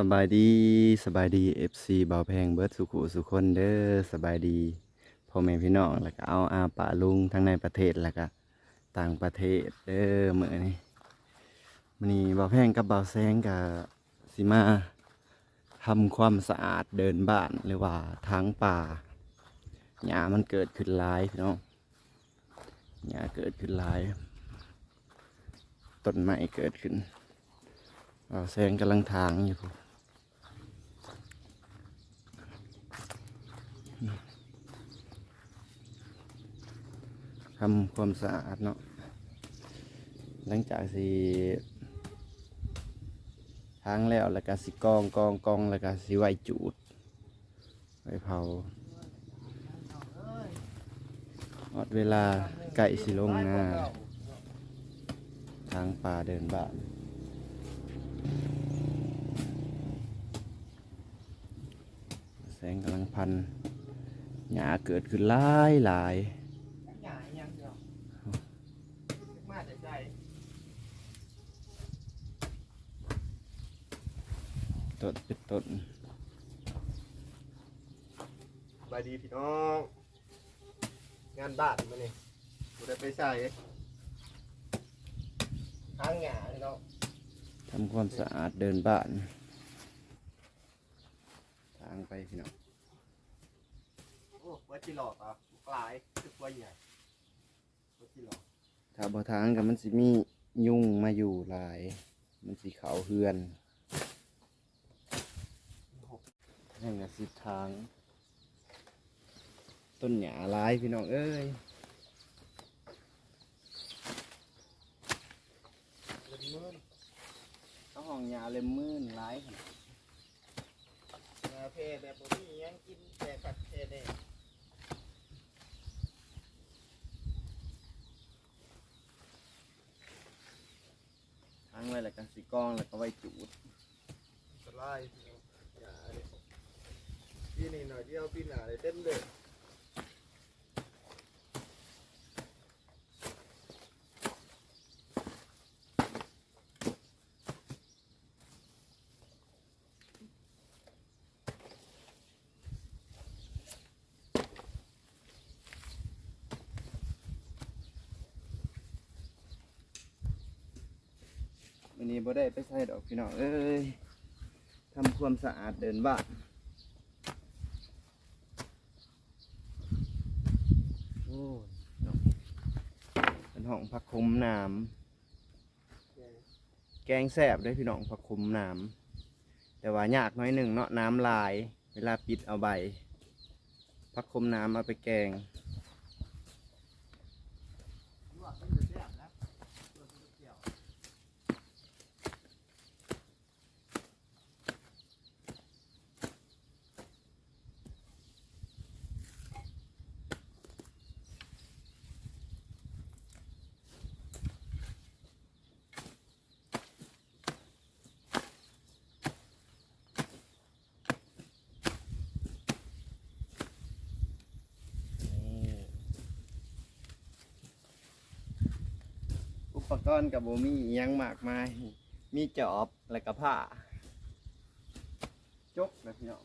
สบายดีสบายดี FC เบาแพงเบิร์ดสุขุสุคนเด้อสบายดีพ่อแม่พี่น้องแล้วก็เอาอาป่าลุงทั้งในประเทศแล้วก็ต่างประเทศเด้อเมื้อนี้มื้อนี้เบาแพงกับเบาแซงกับสิมาทำความสะอาดเดินบ้านหรือว่าทางป่าหญ้ามันเกิดขึ้นหลายพี่น้องหญ้าเกิดขึ้นหลายต้นไม้เกิดขึ้นเอาแซงกำลังทางอยู่ ทำความสะอาดเนาะหลังจากสิทางแล้วแล้วก็สิกองกองกองแล้วก็สิไว้จูดไว้เผาหมดเวลาไก่สิลงหน้าทางป่าเดินบ้านแสงกำลังพันหญ้าเกิดขึ้นหลายหลาย หงายยังเดียวมาแต่ใจ ต้นเป็นต้นบายดีพี่น้อง งานบ้านมาเนี่ยกูได้ไปใส่ทางหงายพี่น้องทำความสะอาดเดินบ้าน ทางไปพี่น้อง โอ้วัดที่หลอกอะกลายคือว่าใหญ่วัดที่หลอกถ้าบ่ทางกับมันสิมียุงมาอยู่หลาย มันสิเขาเฮือน นั่นก็สิทาง ต้นหญ้าหลายพี่น้องเอ้ยเล่นมือนเขาห้องหญ้าเล็มมื่นหลายขนาดมาเพแบบบ่มีหยังกินแต่ผัดเพเด้ทางไว้แล้วก็สิกองแล้วก็ไว้จูดสไลด์พี่น้องอย่าเลย พี่นี่หน่อยเดียวพี่หนาเลยเต็มเลยวันนี้บ่ได้ไปใส่ดอกพี่น้องเอ้ยทำความสะอาดเดินบ้านโอ้ย เป็นห้องผักคมน้ำแกงแสบด้วยพี่น้องผักคมน้ำแต่ว่ายากน้อยหนึ่งเนาะน้ำลาย เวลาปิดเอาใบผักคมน้ำมาไปแกง ปกรณ์กับโบมีอิหยังมากมาย มีจอบและกระผ้าจกนะพี่น้อง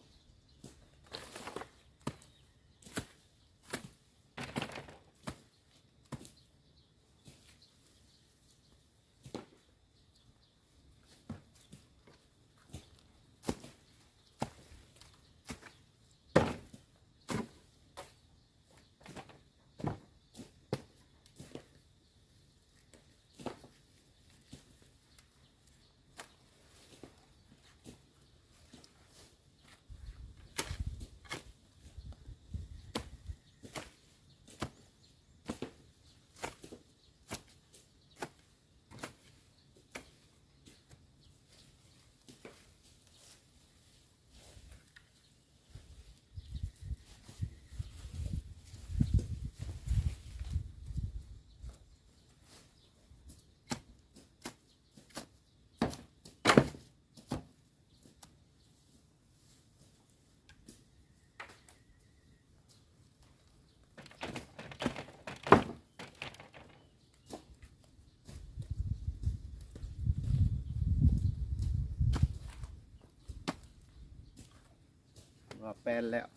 ว่าแปลนแล้ว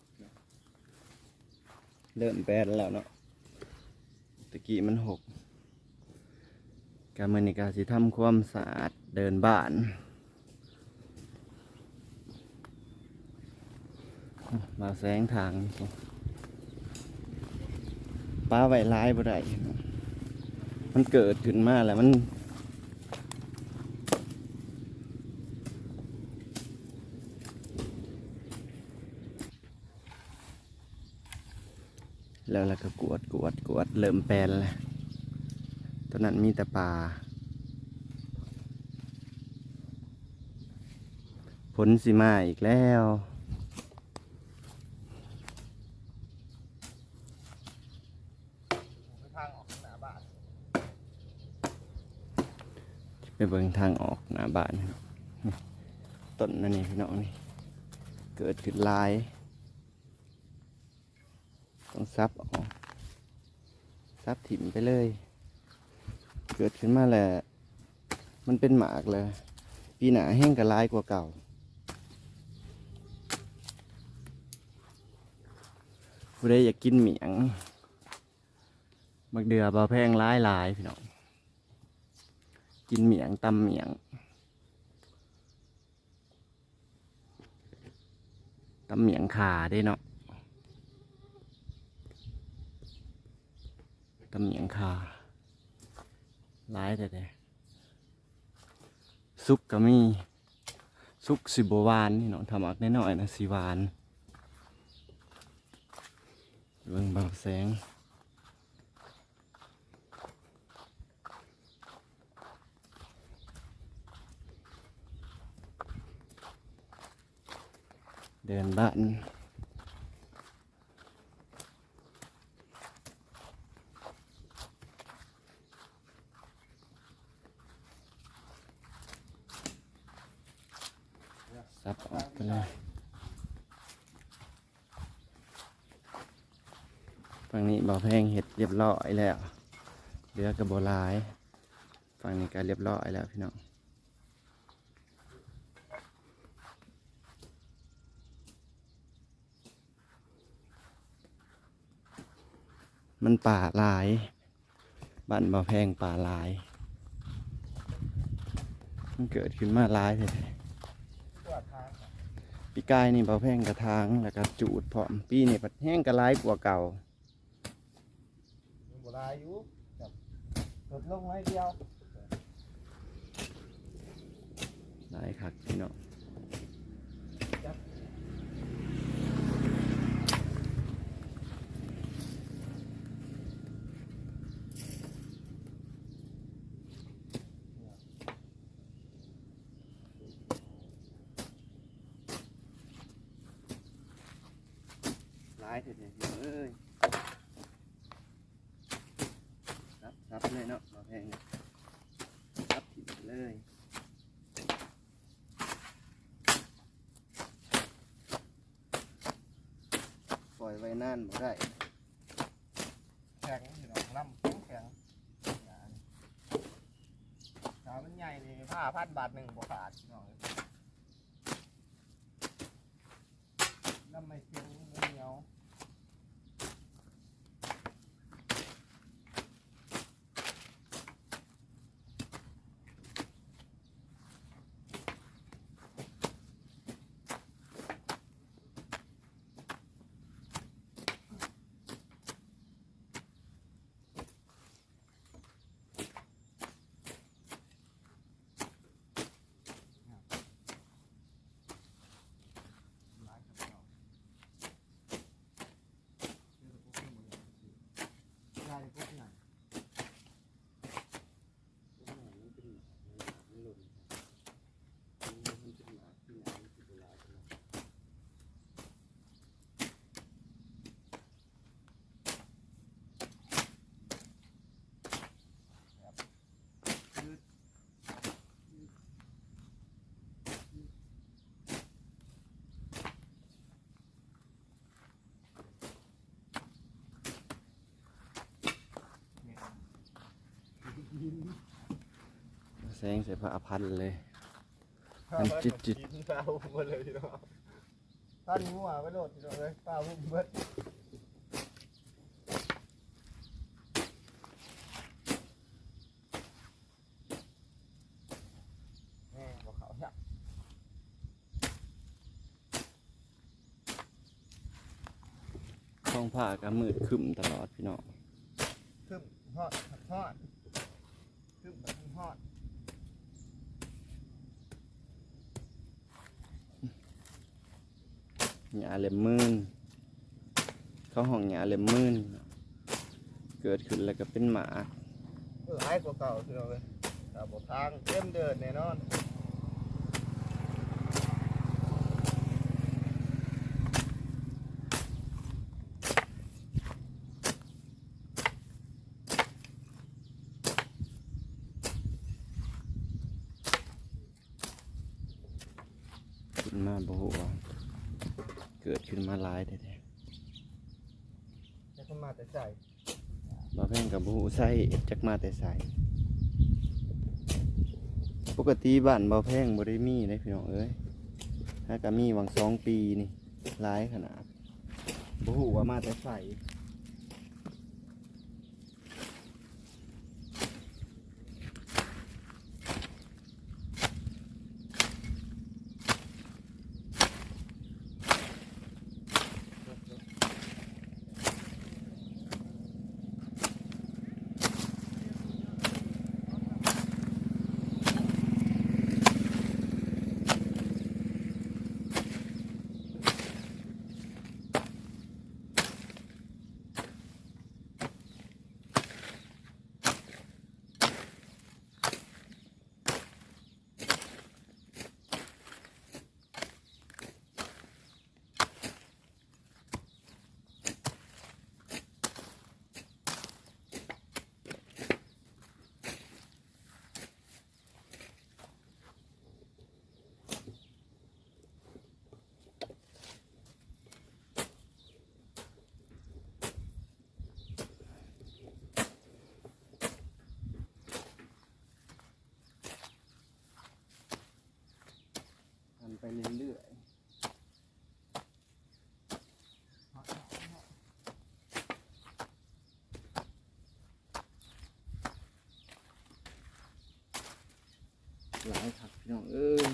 เริ่มแปลนแล้วเนาะตะกี้มันหกการมือนิการสิทำความสะอาดเดินบ้านมาแสงทางป้าไว้ร้ายบ่ได้มันเกิดขึ้นมาแล้วมัน แล้วเราก็กวดกวดกวดเริ่มแปลนแล้วตอนนั้นมีแต่ป่าผลสิมาอีกแล้วไปทางออกข้างหน้าบ้านไปเบิ่งทางออกหน้าบ้านครับต้นนั่นนี่พี่น้องนี่ เกิดขึ้นหลาย ต้องซับออกซับถิ่มไปเลย เกิดขึ้นมาแหละมันเป็นหมากเลยปีหนาแห้งกับลายกว่าเก่า ผู้ใดอยากกินเหมียงบักเดือบาแพงร้ายลายพี่น้อง กินเหมียงตำเหมียงตำเหมียงขาได้เนาะ ตำเหมียงขาร้ายแต่แต่ซุกก็มีซุกสิบหวานนี่เนาะทำอักน้อยๆนะสีหวานเบิ่งบาแสงเดินบ้าน ซับออกไปเลยฝั่งนี้บ่อแพงเห็ดเรียบร้อยแล้วเรือกระโบลายฝั่งนี้ก็เรียบร้อยแล้วพี่น้องมันป่าลายบ้านบ่อแพงป่าลาย มันเกิดขึ้นมาลายเลย ปีกายนี่บ่อแพงกระทางแล้วก็จูดพร้อมปีนี่ปัดแห้งกระลายกว่าเก่ามีโบราณอยู่จับลดลงไว้เดียวหลายคักพี่น้องายเถิดเนี่ยพี่น้งเอ้ยรับรับเลยเนาะบอแพงเนี่ยรับถิ่นเลยปล่อยไว้นานบ่ได้แข็งอยู่หนองลำแข็งแข็งงานถ้ามันใหญ่นี่ผ้าพันบาทหนึ่งบ่ขาดพี่น้องน้ำไม่เค็มไม่เหนียว Got it. Okay. งเสียพระอภันเลย มัมันจิตจิตเราหมดเลยพี่น้องพันหัวไปโหลดพี่น้องเลยป้าวุ่นเบิดแม่บอกเขาเนี่ยท้องผ้าก็มืดครึ้มตลอดพี่น้อง ขึ้นฮอดฮอดขึ้นแบบฮอด หญ้าเล็มมื่นเขาห้องหญ้าเล็มมื่นเกิดขึ้นแล้วก็เป็นหมาเออไอ้กว่าเก่าพี่น้องเลยแต่บอกทางเต็มเดินแน่นอนขึ้นมาบ่ฮู้ว่า เกิดขึ้นมาหลายแท้จะขึ้นมาแต่ใส่ๆบ่แพงกับบ่ฮู้ใส่จักมาแต่ไสปกติบ้านบ่แพงบ่ได้มีเด้พี่น้องเอ้ยถ้าก็มีวังสองปีนี่หลายขนาดบ่ฮู้ว่ามาแต่ไส เรื่อยๆหลายครับพี่น้องเอ้ย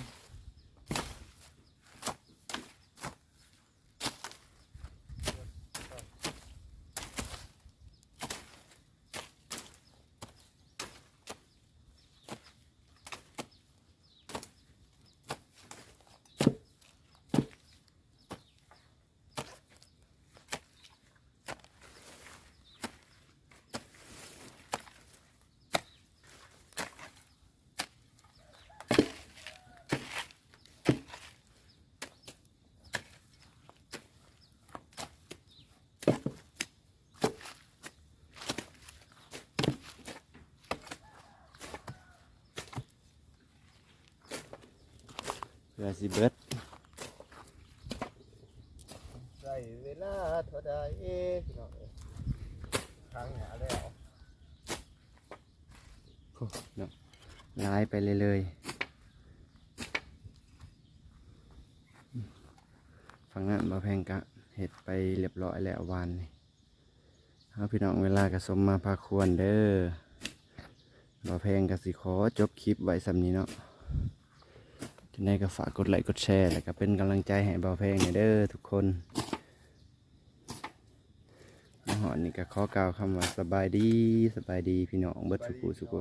พื่อสิเบิดใส่เวลาเท่าใดพี่น้องเอ้ยทางหาแล้วหลายไปเลยเลยๆฝั่งนั้นบ่แพงกะเห็ดไปเรียบร้อยแล้ววานนี่เอาพี่น้องเวลากระสมมาพาควรเด้อบ่แพงกะสิขอจบคลิปไว้สำนี้เนาะ จะไดก็ฝากกดไลค์กดแชร์แล้วก็เป็นกำลังใจให้บ่แพงให้เด้อทุกคนอาหอนนี่ก็ขอกล่าวคำว่าสบายดีสบายดีพี่น้องเบิดสุขุสุขุ